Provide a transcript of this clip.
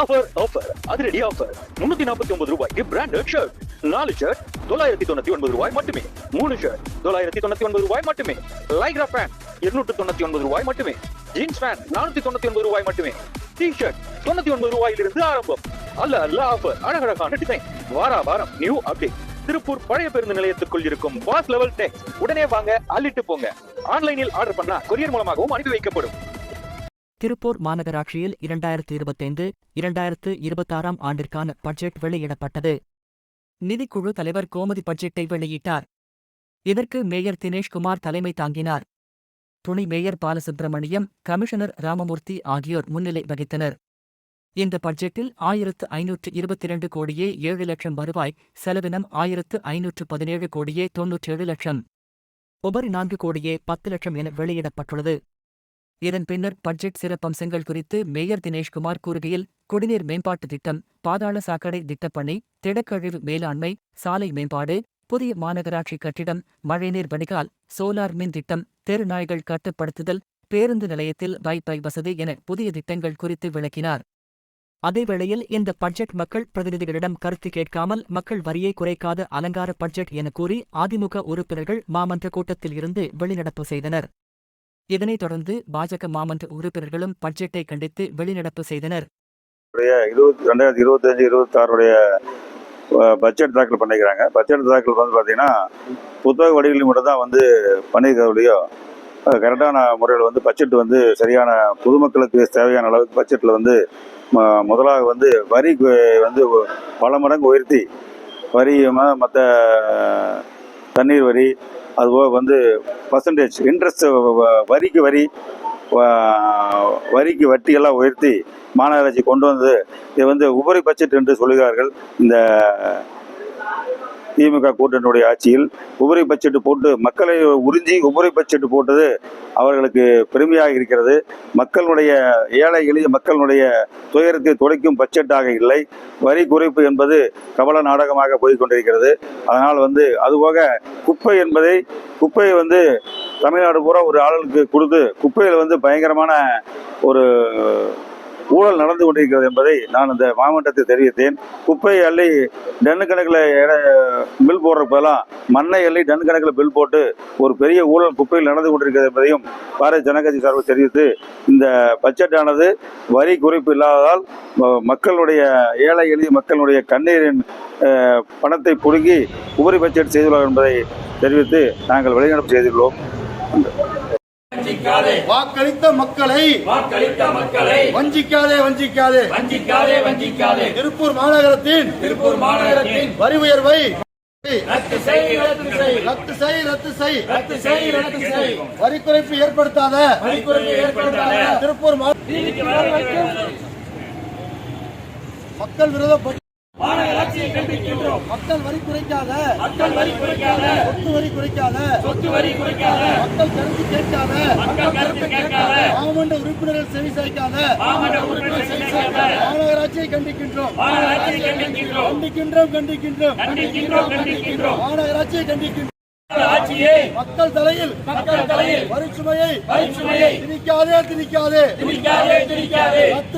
Offer offer அதிரடி offer முன்னூத்தி நாற்பத்தி ஒன்பது ரூபாய்க்கு பிராண்டட் ஷர்ட் நாலு ஷர்ட் தொள்ளாயிரத்தி தொண்ணூத்தி ஒன்பது ரூபாய் மட்டுமே. மூணு ஷர்ட் தொள்ளாயிரத்தி தொண்ணூத்தி ஒன்பது ரூபாய் மட்டுமே. லைக்ரா பேண்ட் இருநூற்று தொண்ணூத்தி ஒன்பது ரூபாய் மட்டுமே. ஜீன்ஸ் பேண்ட் நானூத்தி தொண்ணூத்தி ஒன்பது ரூபாய் மட்டுமே. டி ஷர்ட் தொண்ணூத்தி ஒன்பது ரூபாயிலிருந்து ஆரம்பம். அல்ல அல்ல ஆஃபர் அழகழகான டிசைன் வாரா வாரம் நியூ அப்டேட் திருப்பூர் பழைய பேருந்து நிலையத்துக்குள் இருக்கும் பாஸ் லெவல் டெக்ஸ் உடனே வாங்க அள்ளிட்டு போங்க. ஆன்லைனில் ஆர்டர் பண்ணா கொரியர் மூலமாகவும் அனுப்பி வைக்கப்படும். திருப்பூர் மாநகராட்சியில் இரண்டாயிரத்து இருபத்தைந்து இரண்டாயிரத்து இருபத்தாறாம் ஆண்டிற்கான பட்ஜெட் வெளியிடப்பட்டது. நிதிக்குழு தலைவர் கோமதி பட்ஜெட்டை வெளியிட்டார். இதற்கு மேயர் தினேஷ்குமார் தலைமை தாங்கினார். துணை மேயர் பாலசுப்பிரமணியம் கமிஷனர் ராமமூர்த்தி ஆகியோர் முன்னிலை வகித்தனர். இந்த பட்ஜெட்டில் ஆயிரத்து ஐநூற்று இருபத்திரண்டு கோடியே ஏழு லட்சம் வருவாய் செலவினம் ஆயிரத்து ஐநூற்று பதினேழு கோடியே தொன்னூற்றேழு லட்சம். உபரி நான்கு கோடியே பத்து லட்சம் என வெளியிடப்பட்டுள்ளது. இதன் பின்னர் பட்ஜெட் சிறப்பம்சங்கள் குறித்து மேயர் தினேஷ்குமார் கூறுகையில் குடிநீர் மேம்பாட்டு திட்டம் பாதாள சாக்கடை திட்டப்பணி திடக்கழிவு மேலாண்மை சாலை மேம்பாடு புதிய மாநகராட்சி கட்டிடம் மழைநீர் வடிகால் சோலார் மின் திட்டம் தெருநாய்கள் கட்டுப்படுத்துதல் பேருந்து நிலையத்தில் வைஃபை வசதி என புதிய திட்டங்கள் குறித்து விளக்கினார். அதேவேளையில் இந்த பட்ஜெட் மக்கள் பிரதிநிதிகளிடம் கருத்து கேட்காமல் மக்கள் வரியை குறைக்காத அலங்கார பட்ஜெட் என கூறி அதிமுக உறுப்பினர்கள் மாமன்ற கூட்டத்தில் இருந்து வெளிநடப்பு செய்தனர். இதனைத் தொடர்ந்து பாஜக மாமன்ற உறுப்பினர்களும் பட்ஜெட்டை கண்டித்து வெளிநடப்பு செய்தனர். இருபத்தி ரெண்டாயிரத்தி இருபத்தஞ்சு இருபத்தாறுடைய பட்ஜெட் தாக்கல் பண்ணிக்கிறாங்க. பட்ஜெட் தாக்கல் வந்து பார்த்தீங்கன்னா புத்தக வடிவில் மட்டும் தான் வந்து பண்ணியிருக்கிறதுலையோ கரெக்டான முறையில் வந்து பட்ஜெட் வந்து சரியான பொதுமக்களுக்கு தேவையான அளவுக்கு பட்ஜெட்டில் வந்து முதலாக வந்து வரி வந்து பல மடங்கு உயர்த்தி வரி மற்ற தண்ணீர் வரி அதுபோக வந்து பர்சன்டேஜ் இன்ட்ரெஸ்ட் வரிக்கு வரி வரிக்கு வட்டியெல்லாம் உயர்த்தி மாநகராட்சி கொண்டு வந்து இது வந்து உபரி பட்ஜெட் என்று சொல்லுகிறார்கள். இந்த திமுக கூட்டணியுடைய ஆட்சியில் உபரி பட்ஜெட் போட்டு மக்களை உறிஞ்சி உபரி பட்ஜெட் போட்டது அவர்களுக்கு பெருமையாக இருக்கிறது. மக்களுடைய ஏழை எளிய மக்களுடைய துயரத்தை துடைக்கும் பட்ஜெட்டாக இல்லை. வரி குறைப்பு என்பது கபல நாடகமாக போய்கொண்டிருக்கிறது. அதனால் வந்து அதுபோக குப்பை என்பதை குப்பையை வந்து தமிழ்நாடு பூரா ஒரு ஆளுக்கு கொடுத்து குப்பையில் வந்து பயங்கரமான ஒரு ஊழல் நடந்து கொண்டிருக்கிறது என்பதை நான் இந்த மாவட்டத்தில் தெரிவித்தேன். குப்பை அள்ளி டன் கணக்கில் பில் போடுற பதிலாக மண்ணை அள்ளி டன் கணக்கில் பில் போட்டு ஒரு பெரிய ஊழல் குப்பையில் நடந்து கொண்டிருக்கிறது என்பதையும் பாரதிய ஜனதா கட்சி சார்பில் தெரிவித்து இந்த பட்ஜெட்டானது வரி குறைப்பு இல்லாததால் மக்களுடைய ஏழை எளிய மக்களுடைய கண்ணீரின் பணத்தை புடுங்கி உபரி பட்ஜெட் செய்துள்ளார் என்பதை தெரிவித்து நாங்கள் வெளிநடப்பு செய்துள்ளோம். வாக்களித்த மக்களை வாக்களித்த மக்களை. வஞ்சிக்காதே வஞ்சிக்காதே. வஞ்சிக்காதே வஞ்சிக்காதே. திருப்பூர் மாநகரத்தின் திருப்பூர் மாநகரத்தின் வரி உயர்வை ரத்து செய் ரத்து செய். ரத்து செய் ரத்து செய். ரத்து செய் ரத்து செய். வரி குறைப்பு ஏற்படுத்தாத ஏற்படுத்தாத திருப்பூர் வர மக்கள் விரோத மாநகராட்சியை கண்டிக்கின்றோம். மக்கள் வரி குறைக்காத. மக்கள் வரி குறைக்காத. சொத்து வரி குறைக்காத. சொத்து வரி குறைக்காத. மக்கள் கருத்து கேட்காத. மக்கள் கருத்து கேட்காத. மாமன்ற உறுப்பினர்கள் செவி சாய்க்காத. மாவட்ட உறுப்பினர் செய்தியாளர் மாநகராட்சியை கண்டிக்கின்றோம். மாநகராட்சியை கண்டிக்கின்றோம். கண்டிக்கின்றோம் கண்டிக்கின்றோம். கண்டிக்கின்றோம் கண்டிக்கின்றோம். மாநகராட்சியை கண்டிக்கின்றோம். ஆட்சியை மக்கள் தலையில் மக்கள் தலையில் வரிச்சுமையை வரிச்சுமையை திணிக்காதே திணிக்காதே. திணிக்காதே திணிக்காதே.